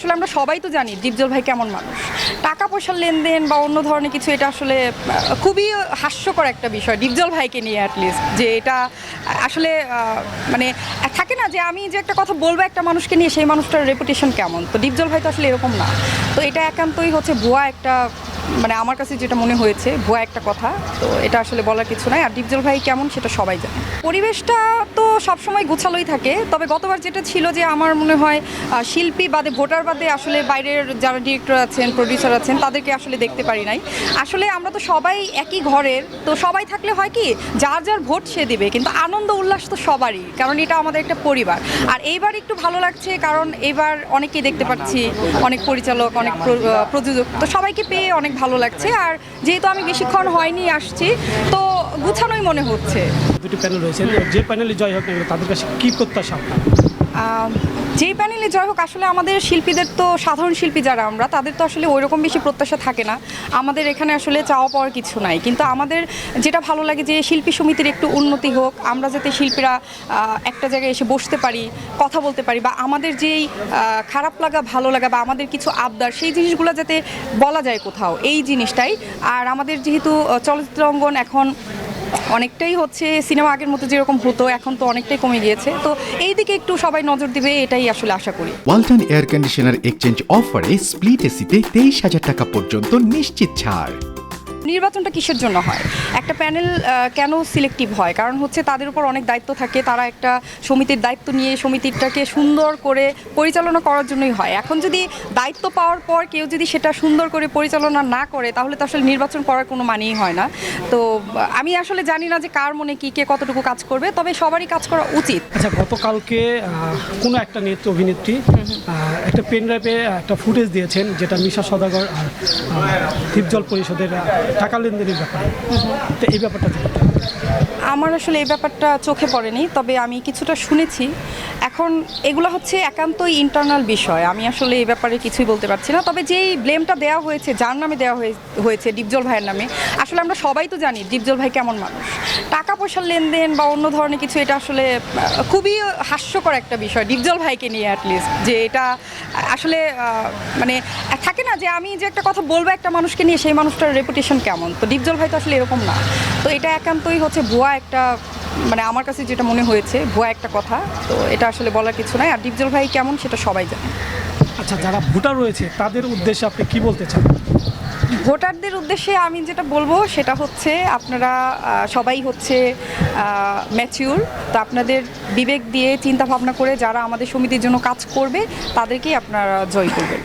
আসলে আমরা সবাই তো জানি ডিপজল ভাই কেমন মানুষ। টাকা পয়সার লেনদেন বা অন্য ধরনের কিছু, এটা আসলে খুবই হাস্যকর একটা বিষয় ডিপজল ভাইকে নিয়ে অ্যাটলিস্ট যে এটা, আসলে মানে থাকে না যে আমি যে একটা কথা বলব একটা মানুষকে নিয়ে, সেই মানুষটার রেপুটেশন কেমন? তো ডিপজল ভাই তো আসলে এরকম না। তো এটা একান্তই হচ্ছে ভুয়া একটা মানে আমার কাছে যেটা মনে হয়েছে, ভুয়া একটা কথা, তো এটা আসলে বলার কিছু নাই। আর ডিপজল ভাই কেমন সেটা সবাই জানে। পরিবেশটা তো সবসময় গোছালোই থাকে, তবে গতবার যেটা ছিল যে আমার মনে হয় শিল্পী বাদে ভোটার বাদে আসলে বাইরের যারা ডিরেক্টর আছেন, প্রডিউসার আছেন, তাদেরকে আসলে দেখতে পারি নাই। আসলে আমরা তো সবাই একই ঘরের, তো সবাই থাকলে হয় কি, যার যার ভোট সে দিবে, কিন্তু আনন্দ উল্লাস তো সবারই, কারণ এটা আমাদের একটা পরিবার। আর এইবার একটু ভালো লাগছে, কারণ এবার অনেকেই দেখতে পাচ্ছি, অনেক পরিচালক, অনেক প্রযোজক, তো সবাইকে পেয়ে অনেক ভালো লাগছে। আর যেহেতু আমি বেশিক্ষণ হয়নি আসছি তো গুছানোই মনে হচ্ছে। দুটি প্যানেল রয়েছে। যে প্যানেলে জয় হোক না তাদের কাছে কী প্রত্যাশা যেই প্যানেলে জয় হোক, আসলে আমাদের শিল্পীদের তো, সাধারণ শিল্পী যারা আমরা, তাদের তো আসলে ওই রকম বেশি প্রত্যাশা থাকে না। আমাদের এখানে আসলে চাওয়া পাওয়ার কিছু নাই। কিন্তু আমাদের যেটা ভালো লাগে যে শিল্পী সমিতির একটু উন্নতি হোক, আমরা যাতে শিল্পীরা একটা জায়গায় এসে বসতে পারি, কথা বলতে পারি, বা আমাদের যেই খারাপ লাগা, ভালো লাগা, বা আমাদের কিছু আবদার, সেই জিনিসগুলো যাতে বলা যায় কোথাও, এই জিনিসটাই। আর আমাদের যেহেতু, চলচ্চিত্র অঙ্গন এখন অনেকটাই হচ্ছে সিনেমা আগের মতো যেরকম হতো, এখন তো অনেকটাই কমে গিয়েছে। তো এই দিকে একটু সবাই নজর দিবে, এটাই আসলে আশা করি। ওয়ালটন এয়ার কন্ডিশনার এক্সচেঞ্জ অফারে স্প্লিট এসিতে তেইশ হাজার টাকা পর্যন্ত নিশ্চিত ছাড়। নির্বাচনটা কিসের জন্য হয়? একটা প্যানেল কেন সিলেক্টিভ হয়? কারণ হচ্ছে তাদের উপর অনেক দায়িত্ব থাকে তারা একটা সমিতির দায়িত্ব নিয়ে সমিতিটাকে সুন্দর করে পরিচালনা করার জন্যই হয়। এখন যদি দায়িত্ব পাওয়ার পর কেউ যদি সেটা সুন্দর করে পরিচালনা না করে তাহলে তো আসলে নির্বাচন করার কোনো মানেই হয় না। তো আমি আসলে জানি না যে কার মনে কি কে কতটুকু কাজ করবে তবে সবারই কাজ করা উচিত। আচ্ছা গতকালকে কোনো একটা নেত্রী অভিনেত্রী একটা পেন ড্রাইভে একটা ফুটেজ দিয়েছেন যেটা মিশা সদাগর আর দ্বীপজল পরিষদের টাকা লেনদেনের ব্যাপারে। তো এই ব্যাপারটা আমার আসলে এই ব্যাপারটা চোখে পড়েনি, তবে আমি কিছুটা শুনেছি। এখন এগুলো হচ্ছে একান্তই ইন্টারনাল বিষয়। আমি আসলে এই ব্যাপারে কিছুই বলতে পারছি না। তবে যেই ব্লেমটা দেওয়া হয়েছে, যার নামে দেওয়া হয়ে- হয়েছে ডিপজল ভাইয়ের নামে, আসলে আমরা সবাই তো জানি ডিপজল ভাই কেমন মানুষ। টাকা পয়সার লেনদেন বা অন্য ধরনের কিছু, এটা আসলে খুবই হাস্যকর একটা বিষয় ডিপজল ভাইকে নিয়ে অ্যাটলিস্ট যে এটা, আসলে মানে থাকে না যে আমি যে একটা কথা বলব একটা মানুষকে নিয়ে, সেই মানুষটার রেপুটেশন কেমন? তো ডিপজল ভাই তো আসলে এরকম না। তো এটা একান্তই হচ্ছে ভুয়া একটা মানে আমার কাছে যেটা মনে হয়েছে ভুয়া একটা কথা তো এটা আসলে বলার কিছু নাই। আর ডিপজল ভাই কেমন সেটা সবাই জানে। আচ্ছা যারা ভোটার রয়েছে তাদের উদ্দেশ্যে আপনি কি বলতে চান? ভোটারদের উদ্দেশ্যে আমি যেটা বলব সেটা হচ্ছে আপনারা সবাই হচ্ছে ম্যাচিউর তো আপনাদের বিবেক দিয়ে চিন্তা ভাবনা করে যারা আমাদের সমিতির জন্য কাজ করবে তাদেরকেই আপনারা জয় করবেন।